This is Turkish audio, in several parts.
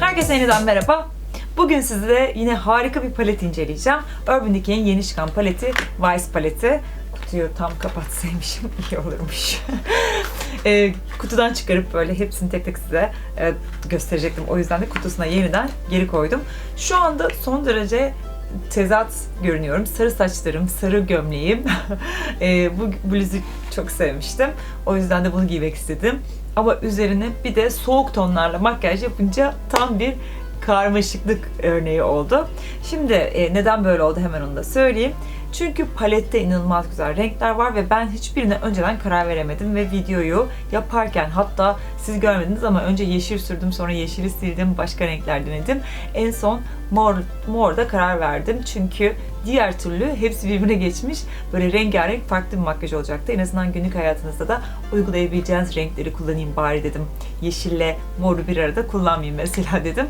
Herkese yeniden merhaba. Bugün size yine harika bir palet inceleyeceğim. Urban Decay'in yeni çıkan paleti Vice paleti. Kutuyu tam kapatsaymışım iyi olurmuş. e, kutudan çıkarıp böyle hepsini tek tek size e, gösterecektim. O yüzden de kutusuna yeniden geri koydum. Şu anda son derece tezat görünüyorum. Sarı saçlarım, sarı gömleğim. e, bu bluzu çok sevmiştim. O yüzden de bunu giymek istedim. Ama üzerine bir de soğuk tonlarla makyaj yapınca tam bir karmaşıklık örneği oldu. Şimdi e, neden böyle oldu hemen onu da söyleyeyim. Çünkü palette inanılmaz güzel renkler var ve ben hiçbirine önceden karar veremedim ve videoyu yaparken hatta siz görmediniz ama önce yeşil sürdüm sonra yeşili sildim başka renkler denedim. En son mor, morda karar verdim çünkü diğer türlü hepsi birbirine geçmiş böyle rengarenk farklı bir makyaj olacaktı. En azından günlük hayatınızda da uygulayabileceğiniz renkleri kullanayım bari dedim. Yeşille moru bir arada kullanmayayım mesela dedim.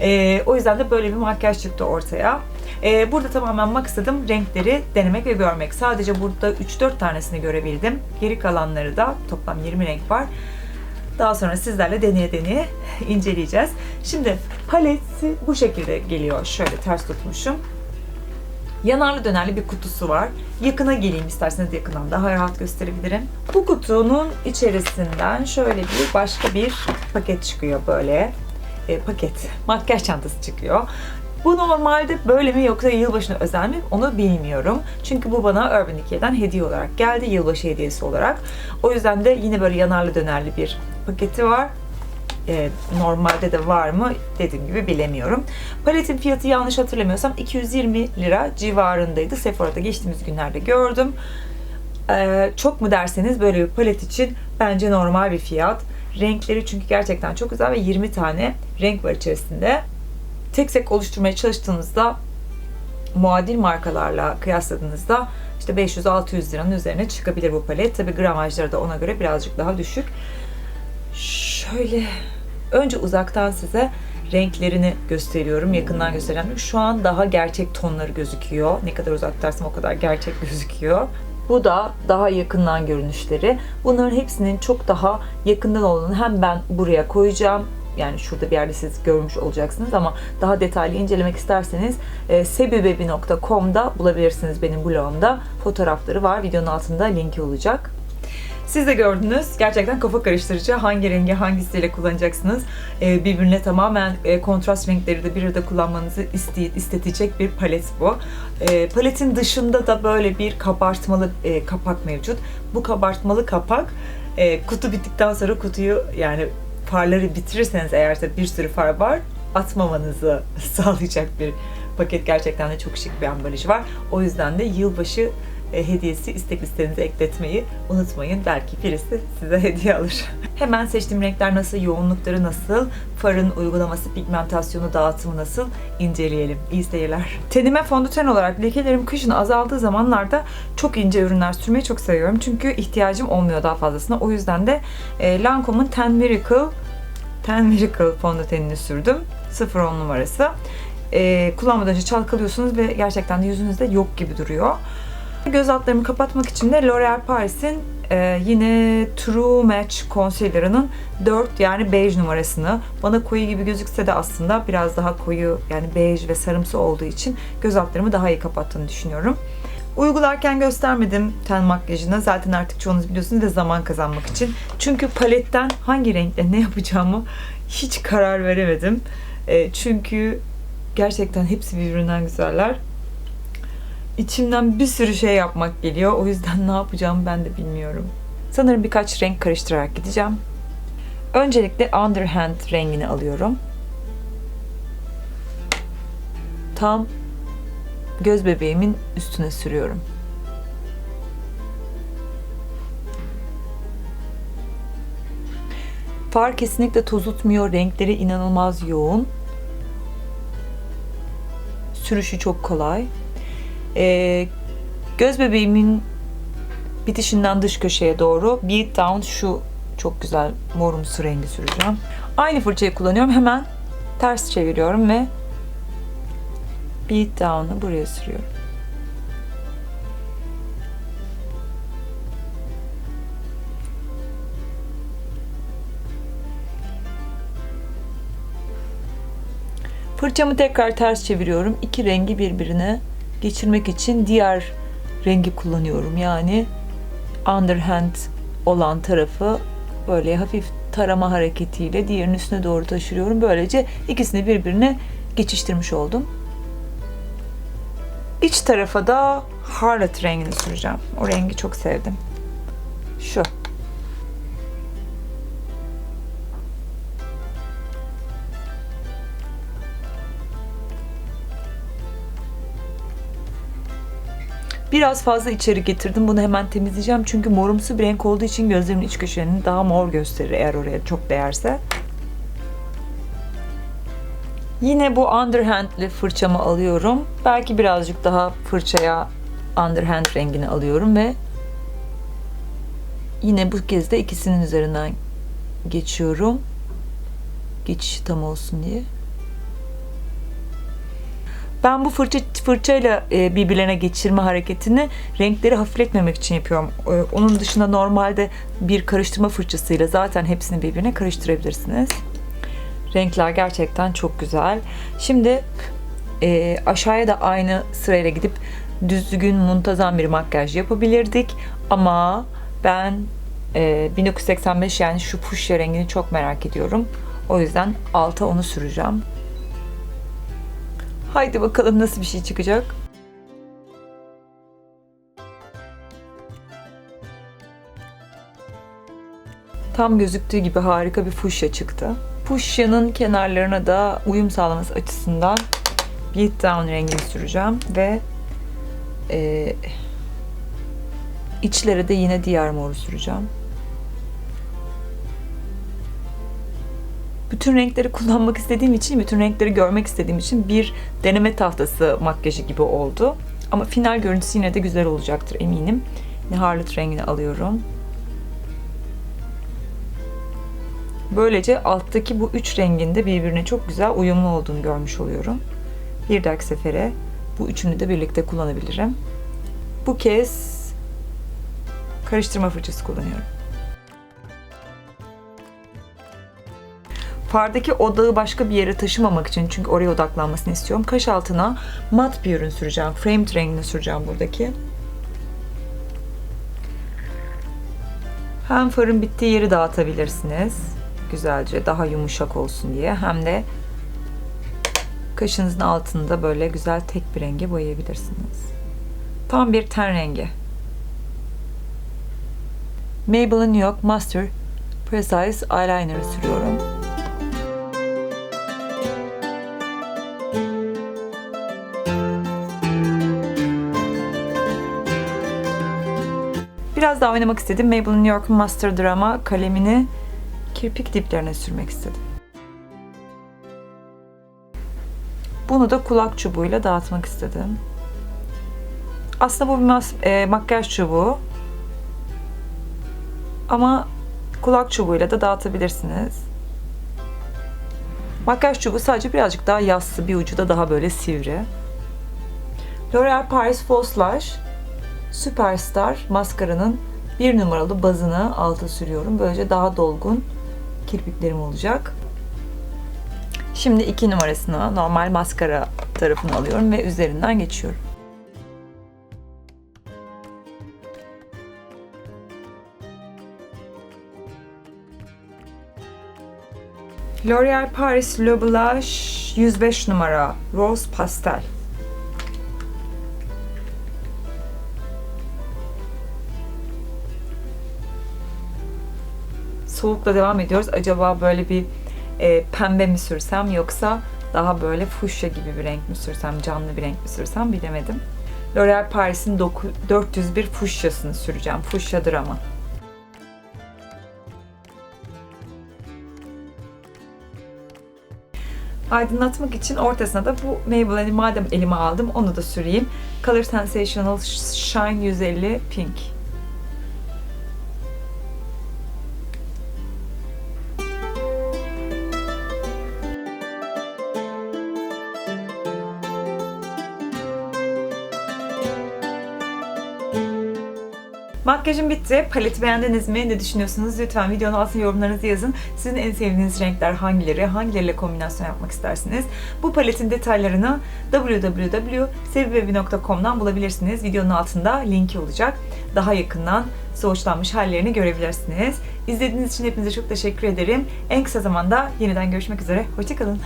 Ee, o yüzden de böyle bir makyaj çıktı ortaya. Ee, burada tamamen maksadım renkleri denemek ve görmek. Sadece burada 3-4 tanesini görebildim. Geri kalanları da toplam 20 renk var. Daha sonra sizlerle deneye deneye inceleyeceğiz. Şimdi paleti bu şekilde geliyor. Şöyle ters tutmuşum. Yanarlı dönerli bir kutusu var. Yakına geleyim isterseniz yakından daha rahat gösterebilirim. Bu kutunun içerisinden şöyle bir başka bir paket çıkıyor böyle. E, paket, makyaj çantası çıkıyor. Bu normalde böyle mi yoksa yılbaşına özel mi onu bilmiyorum. Çünkü bu bana Urban Decay'den hediye olarak geldi, yılbaşı hediyesi olarak. O yüzden de yine böyle yanarlı dönerli bir paketi var. Ee, normalde de var mı dediğim gibi bilemiyorum. Paletin fiyatı yanlış hatırlamıyorsam 220 lira civarındaydı. Sephora'da geçtiğimiz günlerde gördüm. Ee, çok mu derseniz böyle bir palet için bence normal bir fiyat. Renkleri çünkü gerçekten çok güzel ve 20 tane renk var içerisinde tek tek oluşturmaya çalıştığınızda muadil markalarla kıyasladığınızda işte 500-600 liranın üzerine çıkabilir bu palet. Tabi gramajları da ona göre birazcık daha düşük. Şöyle önce uzaktan size renklerini gösteriyorum. Yakından göstereceğim. Şu an daha gerçek tonları gözüküyor. Ne kadar uzaktarsam o kadar gerçek gözüküyor. Bu da daha yakından görünüşleri. Bunların hepsinin çok daha yakından olduğunu hem ben buraya koyacağım yani şurada bir yerde siz görmüş olacaksınız ama daha detaylı incelemek isterseniz e, sebibebi.com'da bulabilirsiniz benim blogumda. Fotoğrafları var. Videonun altında linki olacak. Siz de gördünüz. Gerçekten kafa karıştırıcı. Hangi rengi hangisiyle kullanacaksınız? Ee, birbirine tamamen e, kontrast renkleri de bir arada kullanmanızı iste, istetecek bir palet bu. Ee, paletin dışında da böyle bir kabartmalı e, kapak mevcut. Bu kabartmalı kapak e, kutu bittikten sonra kutuyu yani farları bitirirseniz eğer bir sürü far var atmamanızı sağlayacak bir paket. Gerçekten de çok şık bir ambalajı var. O yüzden de yılbaşı hediyesi istek listenize ekletmeyi unutmayın. Belki birisi size hediye alır. Hemen seçtiğim renkler nasıl, yoğunlukları nasıl, farın uygulaması, pigmentasyonu, dağıtımı nasıl inceleyelim. İyi seyirler. Tenime fondöten olarak lekelerim kışın azaldığı zamanlarda çok ince ürünler sürmeyi çok seviyorum. Çünkü ihtiyacım olmuyor daha fazlasına. O yüzden de e, Lancome'un Ten Miracle Ten Miracle fondötenini sürdüm. 010 numarası. E, kullanmadan önce çalkalıyorsunuz ve gerçekten de yüzünüzde yok gibi duruyor. Göz altlarımı kapatmak için de L'Oreal Paris'in e, yine True Match Concealer'ının 4 yani beige numarasını bana koyu gibi gözükse de aslında biraz daha koyu yani beige ve sarımsı olduğu için göz altlarımı daha iyi kapattığını düşünüyorum. Uygularken göstermedim ten makyajını. Zaten artık çoğunuz biliyorsunuz da zaman kazanmak için. Çünkü paletten hangi renkle ne yapacağımı hiç karar veremedim. E, çünkü gerçekten hepsi birbirinden güzeller. İçimden bir sürü şey yapmak geliyor. O yüzden ne yapacağımı ben de bilmiyorum. Sanırım birkaç renk karıştırarak gideceğim. Öncelikle underhand rengini alıyorum. Tam göz bebeğimin üstüne sürüyorum. Far kesinlikle tozutmuyor. Renkleri inanılmaz yoğun. Sürüşü çok kolay. E, göz bebeğimin bitişinden dış köşeye doğru Beat Down şu çok güzel morumsu rengi süreceğim. Aynı fırçayı kullanıyorum. Hemen ters çeviriyorum ve Beat Down'ı buraya sürüyorum. Fırçamı tekrar ters çeviriyorum. İki rengi birbirine geçirmek için diğer rengi kullanıyorum. Yani underhand olan tarafı böyle hafif tarama hareketiyle diğerinin üstüne doğru taşırıyorum. Böylece ikisini birbirine geçiştirmiş oldum. İç tarafa da Harlot rengini süreceğim. O rengi çok sevdim. Şu. Biraz fazla içeri getirdim. Bunu hemen temizleyeceğim. Çünkü morumsu bir renk olduğu için gözlerimin iç köşelerini daha mor gösterir eğer oraya çok değerse. Yine bu underhand'li fırçamı alıyorum. Belki birazcık daha fırçaya underhand rengini alıyorum ve yine bu kez de ikisinin üzerinden geçiyorum. Geçiş tam olsun diye. Ben bu fırça fırçayla e, birbirlerine geçirme hareketini renkleri hafifletmemek için yapıyorum. E, onun dışında normalde bir karıştırma fırçasıyla zaten hepsini birbirine karıştırabilirsiniz. Renkler gerçekten çok güzel. Şimdi e, aşağıya da aynı sırayla gidip düzgün, muntazam bir makyaj yapabilirdik. Ama ben e, 1985 yani şu fuşya rengini çok merak ediyorum. O yüzden alta onu süreceğim. Haydi bakalım nasıl bir şey çıkacak. Tam gözüktüğü gibi harika bir fuşya çıktı. Fuşyanın kenarlarına da uyum sağlaması açısından Beat Down rengini süreceğim ve e, içlere de yine diğer moru süreceğim. Bütün renkleri kullanmak istediğim için, bütün renkleri görmek istediğim için bir deneme tahtası makyajı gibi oldu. Ama final görüntüsü yine de güzel olacaktır eminim. Harlot rengini alıyorum. Böylece alttaki bu üç rengin de birbirine çok güzel uyumlu olduğunu görmüş oluyorum. Bir dahaki sefere bu üçünü de birlikte kullanabilirim. Bu kez karıştırma fırçası kullanıyorum. Fardaki odağı başka bir yere taşımamak için çünkü oraya odaklanmasını istiyorum. Kaş altına mat bir ürün süreceğim. Framed rengini süreceğim buradaki. Hem farın bittiği yeri dağıtabilirsiniz. Güzelce daha yumuşak olsun diye. Hem de kaşınızın altında böyle güzel tek bir renge boyayabilirsiniz. Tam bir ten rengi. Maybelline New York Master Precise Eyeliner sürüyorum. Biraz daha oynamak istedim. Maybelline New York Master Drama kalemini kirpik diplerine sürmek istedim. Bunu da kulak çubuğuyla dağıtmak istedim. Aslında bu bir e, makyaj çubuğu. Ama kulak çubuğuyla da dağıtabilirsiniz. Makyaj çubuğu sadece birazcık daha yassı, bir ucu da daha böyle sivri. L'Oreal Paris False Lash Superstar maskaranın bir numaralı bazını alta sürüyorum. Böylece daha dolgun kirpiklerim olacak. Şimdi iki numarasını normal maskara tarafını alıyorum ve üzerinden geçiyorum. L'Oreal Paris Le Blush 105 numara Rose Pastel. Soğukla devam ediyoruz. Acaba böyle bir e, pembe mi sürsem yoksa daha böyle fuşya gibi bir renk mi sürsem, canlı bir renk mi sürsem bilemedim. L'Oreal Paris'in 401 fuşyasını süreceğim. Fuşyadır ama. Aydınlatmak için ortasına da bu Maybelline'i madem elime aldım onu da süreyim. Color Sensational Shine 150 Pink. Makyajım bitti. Paleti beğendiniz mi? Ne düşünüyorsunuz? Lütfen videonun altına yorumlarınızı yazın. Sizin en sevdiğiniz renkler hangileri? Hangileriyle kombinasyon yapmak istersiniz? Bu paletin detaylarını www.sevibebi.com'dan bulabilirsiniz. Videonun altında linki olacak. Daha yakından soğuşlanmış hallerini görebilirsiniz. İzlediğiniz için hepinize çok teşekkür ederim. En kısa zamanda yeniden görüşmek üzere. Hoşçakalın.